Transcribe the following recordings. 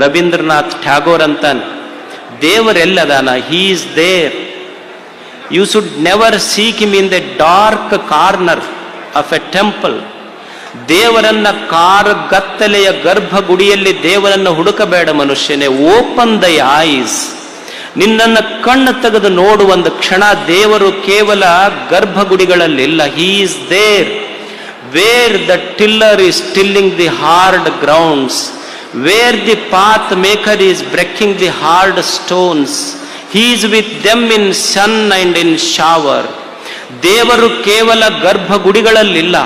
ರವೀಂದ್ರನಾಥ್ ಟ್ಯಾಗೋರ್ ಅಂತಾನೆ. ದೇವರೆಲ್ಲದಾನ he is there you should never seek him in the dark corner of a temple ದೇವರನ್ನ ಕಾರ್ ಗತ್ತಲೆಯ ಗರ್ಭಗುಡಿಯಲ್ಲಿ ದೇವರನ್ನು ಹುಡುಕಬೇಡ ಮನುಷ್ಯನೇ. ಓಪನ್ ದ ಐಸ್ ನಿನ್ನನ್ನ ಕಣ್ಣು ತೆಗೆದು ನೋಡುವಂದು ಕ್ಷಣ. ದೇವರು ಕೇವಲ ಗರ್ಭಗುಡಿಗಳಲ್ಲಿಲ್ಲ he is there where the tiller is tilling the hard grounds where the path maker is breaking the hard stones is with them in sun and in shower ದೇವರು ಕೇವಲ ಗರ್ಭಗುಡಿಗಳಲ್ಲಿಲ್ಲ.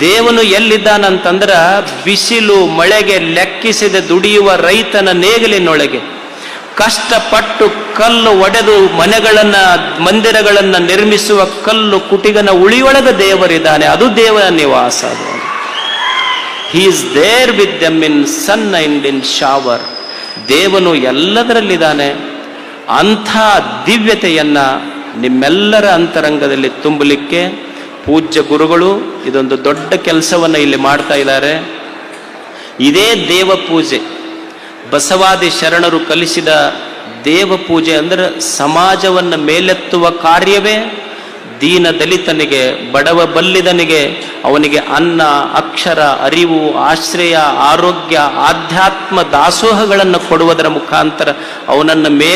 ದೇವನು ಎಲ್ಲಿದ್ದಾನಂತಂದ್ರೆ ಬಿಸಿಲು ಮಳೆಗೆ ಲೆಕ್ಕಿಸದೆ ದುಡಿಯುವ ರೈತನ ನೇಗಿಲಿನೊಳಗೆ. ಕಷ್ಟಪಟ್ಟು ಕಲ್ಲು ಒಡೆದು ಮನೆಗಳನ್ನು, ಮಂದಿರಗಳನ್ನು ನಿರ್ಮಿಸುವ ಕಲ್ಲು ಕುಟಿಗನ ಉಳಿಯೊಳಗ ದೇವರಿದ್ದಾನೆ. ಅದು ದೇವರ ನಿವಾಸ ಅದು. He is there with them in sun and in shower ದೇವನು ಎಲ್ಲದರಲ್ಲಿದ್ದಾನೆ. ಅಂಥ ದಿವ್ಯತೆಯನ್ನು ನಿಮ್ಮೆಲ್ಲರ ಅಂತರಂಗದಲ್ಲಿ ತುಂಬಲಿಕ್ಕೆ ಪೂಜ್ಯ ಗುರುಗಳು ಇದೊಂದು ದೊಡ್ಡ ಕೆಲಸವನ್ನು ಇಲ್ಲಿ ಮಾಡ್ತಾ ಇದ್ದಾರೆ. ಇದೇ ದೇವ ಪೂಜೆ. ಬಸವಾದಿ ಶರಣರು ಕಲಿಸಿದ ದೇವ ಪೂಜೆ ಅಂದರೆ ಸಮಾಜವನ್ನು ಮೇಲೆತ್ತುವ ಕಾರ್ಯವೇ ದೀನ ದಲಿತನಿಗೆ, ಬಡವ ಬಲ್ಲಿದನಿಗೆ, ಅವನಿಗೆ ಅನ್ನ, ಅಕ್ಷರ, ಅರಿವು, ಆಶ್ರಯ, ಆರೋಗ್ಯ, ಆಧ್ಯಾತ್ಮ ದಾಸೋಹಗಳನ್ನು ಕೊಡುವುದರ ಮುಖಾಂತರ ಅವನನ್ನು